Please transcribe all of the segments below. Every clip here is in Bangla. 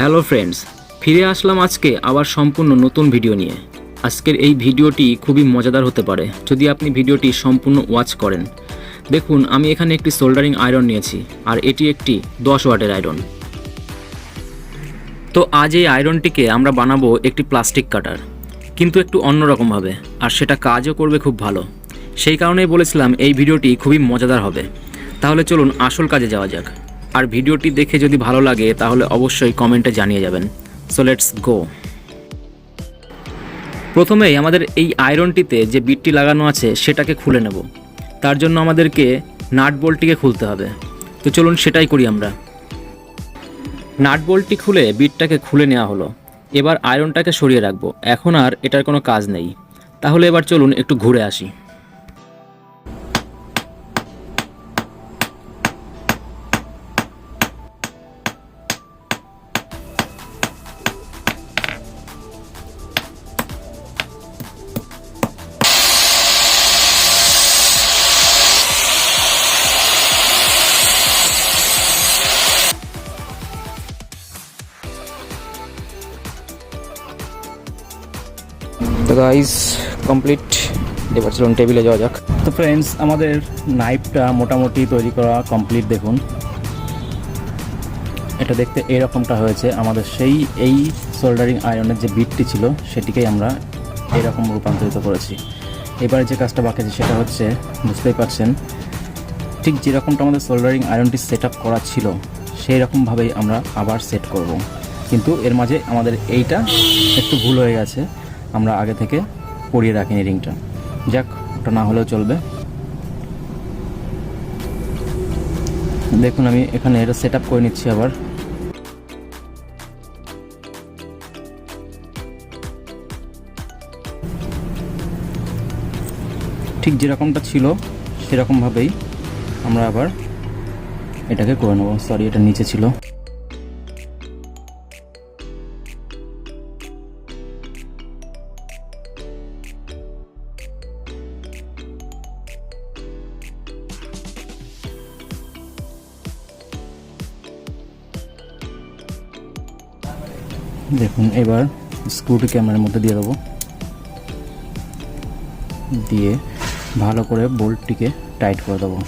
হ্যালো ফ্রেন্ডস, ফিরে আসলাম আজকে আবার সম্পূর্ণ নতুন ভিডিও নিয়ে। আজকের এই ভিডিওটি খুবই মজাদার হতে পারে, যদি আপনি ভিডিওটি সম্পূর্ণ ওয়াচ করেন। দেখুন, আমি এখানে একটি সোল্ডারিং আয়রন নিয়েছি, আর এটি একটি দশ ওয়াটের আয়রন। তো আজ এই আয়রনটিকে আমরা বানাবো একটি প্লাস্টিক কাটার, কিন্তু একটু অন্যরকমভাবে আর সেটা কাজও করবে খুব ভালো। সেই কারণেই বলেছিলাম এই ভিডিওটি খুবই মজাদার হবে। তাহলে চলুন আসল কাজে যাওয়া যাক। আর ভিডিওটি দেখে যদি ভালো লাগে, তাহলে অবশ্যই কমেন্টে জানিয়ে যাবেন। সো লেটস গো প্রথমেই আমাদের এই আয়রনটিতে যে বিটটি লাগানো আছে, সেটাকে খুলে নেব। তার জন্য আমাদেরকে নাট বোল্টটিকে খুলতে হবে। তো চলুন সেটাই করি আমরা। নাট বোল্টটি খুলে বিটটাকে খুলে নেওয়া হলো। এবার আয়রনটাকে সরিয়ে রাখব। এখন আর এটার কোনো কাজ নেই। তাহলে এবার চলুন একটু ঘুরে আসি। গাইস কমপ্লিট এবার চলুন টেবিলে যাওয়া যাক। তো ফ্রেন্ডস আমাদের নাইফটা মোটামুটি তৈরি করা কমপ্লিট দেখুন। এটা দেখতে এরকমটা হয়েছে। আমাদের সেই, এই সোল্ডারিং আয়রনের যে বিটটি ছিল, সেটিকেই আমরা এরকম রূপান্তরিত করেছি। এবারে যে কাজটা বাকি আছে, সেটা হচ্ছে, বুঝতেই পারছেন, ঠিক যেরকমটা আমাদের সোল্ডারিং আয়রনটি সেট আপ করা ছিল সেই রকমভাবেই আমরা আবার সেট করব। কিন্তু এর মাঝে আমাদের এইটা একটু ভুল হয়ে গেছে। আমরা আগে থেকে পরিয়ে রাখিনি রিংটা। যাক, ওটা না হলেও চলবে। দেখুন, আমি এখানে এটা সেট করে নিচ্ছি আবার। ঠিক যেরকমটা ছিল, সেরকমভাবেই আমরা আবার এটাকে করে নেব। সরি এটা নিচে ছিল। দেখুন, এবার স্ক্রুটি ক্যামেরার মধ্যে দিয়ে দেবো। দিয়ে ভালো করে বোল্টটিকে টাইট করে দেবো।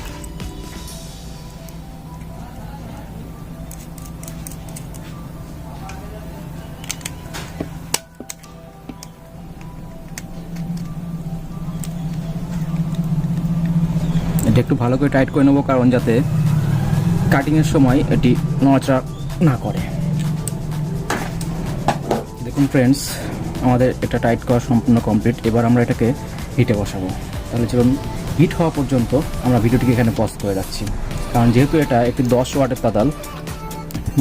এটা একটু ভালো করে টাইট করে নেব, কারণ যাতে কাটিংয়ের সময় এটি নড়াচড়া না করে। দেখুন ফ্রেন্ডস আমাদের এটা টাইট করা সম্পূর্ণ কমপ্লিট এবার আমরা এটাকে হিটে বসাবো। তাহলে চলুন হিট হওয়া পর্যন্ত আমরা ভিডিওটিকে এখানে পজ করে রাখছি। কারণ যেহেতু এটা একটি দশ ওয়াটের তাতাল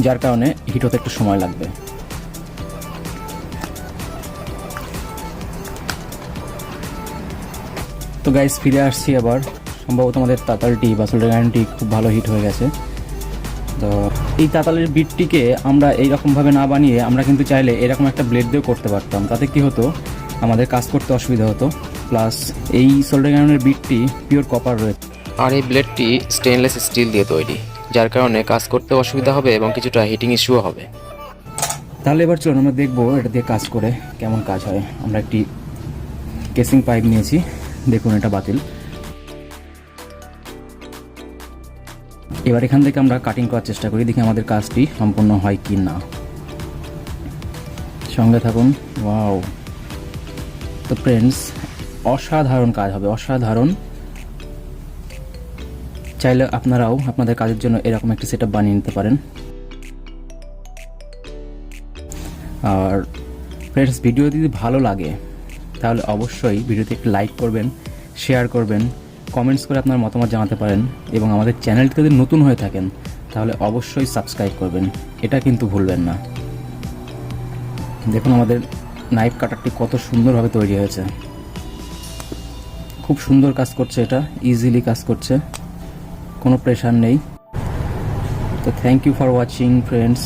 যার কারণে হিট হতে একটু সময় লাগবে। তো গাইস ফিরে আসছি আবার। সম্ভবত আমাদের তাতালটি বা সোল্ডার আয়রনটি খুব ভালো হিট হয়ে গেছে। তো এই তাতালের বিটটিকে আমরা এইরকমভাবে না বানিয়ে আমরা কিন্তু চাইলে এরকম একটা ব্লেড দিয়েও করতে পারতাম। তাতে কি হতো? আমাদের কাজ করতে অসুবিধা হতো। প্লাস এই সোল্ডার আয়রনের বিটটি পিওর কপার রয়েছে আর এই ব্লেডটি স্টেনলেস স্টিল দিয়ে তৈরি যার কারণে কাজ করতে অসুবিধা হবে এবং কিছুটা হিটিং ইস্যুও হবে। তাহলে এবার চলুন আমরা দেখব এটা দিয়ে কাজ করে কেমন কাজ হয়। আমরা একটি কেসিং পাইপ নিয়েছি। দেখুন এটা বাতিল। এবার এখান থেকে আমরা কাটিং করার চেষ্টা করি, দেখি আমাদের কাজটি সম্পূর্ণ হয় কি না। সঙ্গে থাকুন ওয়াও তো ফ্রেন্ডস অসাধারণ কাজ হবে, অসাধারণ। চাইলে আপনারাও আপনাদের কাজের জন্য এরকম একটি সেট বানিয়ে নিতে পারেন। আর ফ্রেন্ডস ভিডিও যদি ভালো লাগে, তাহলে অবশ্যই ভিডিওতে একটি লাইক করবেন শেয়ার করবেন। কমেন্টস করে আপনার মতামত জানাতে পারেন এবং আমাদের চ্যানেলটি যদি নতুন হয়ে থাকেন, তাহলে অবশ্যই সাবস্ক্রাইব করবেন। এটা কিন্তু ভুলবেন না। দেখুন আমাদের নাইফ কাটারটি কত সুন্দরভাবে তৈরি হয়েছে। খুব সুন্দর কাজ করছে এটা ইজিলি কাজ করছে। কোনো প্রেশার নেই। তো thank you for watching friends